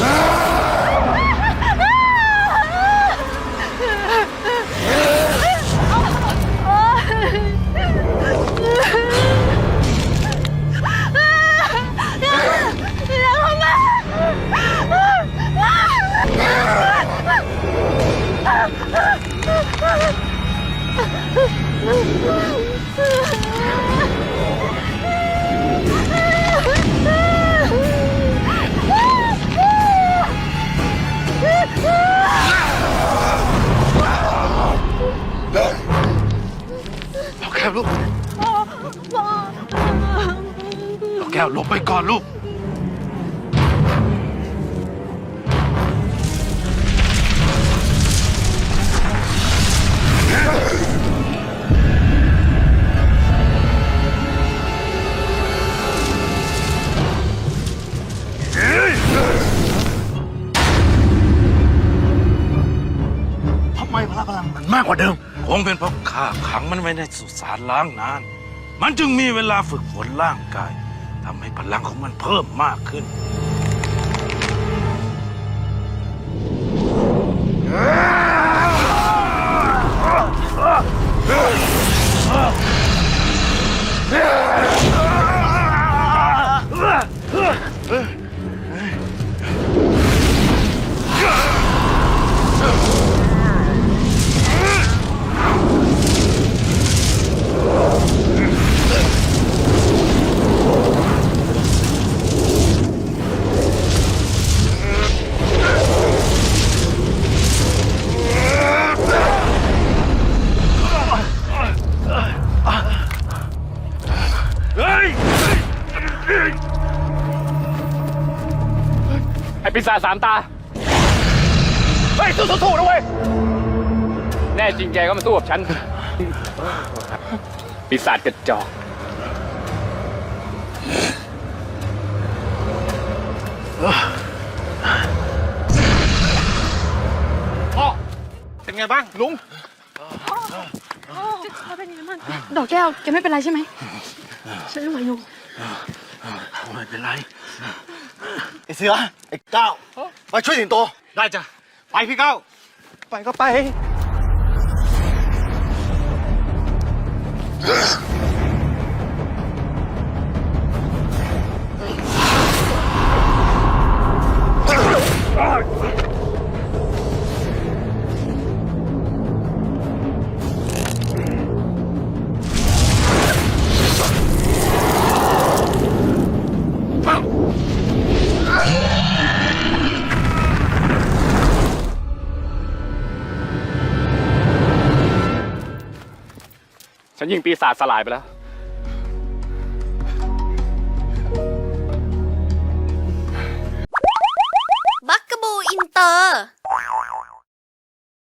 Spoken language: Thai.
Ah! ดอกแก้วหลบไปก่อนลูก ทำไมพละพลังมันมากกว่าเดิม คงเป็นเพราะข้าขังมันไว้ในสุสานล้างนาน มันจึงมีเวลาฝึกฝนร่างกายทำให้พลังของมันเพิ่มมากขึ้น ไอ้ปีศาจสามตา เฮ้ย สู้ๆๆนะเว้ย แน่จริงแกก็มาสู้กับฉัน ปีศาจกระจอก พ่อ เป็นไงบ้าง ลุงดอกแก้วแกไม่เป็นไรใช่ไหมฉันไหวอยู่ ไม่เป็นไรไอ้เสือไอ้ก้าวมาช่วยสิงโตได้จ้ะไปพี่ก้าวไปก็ไป ฉันยิงปีศาจสลายไปแล้ว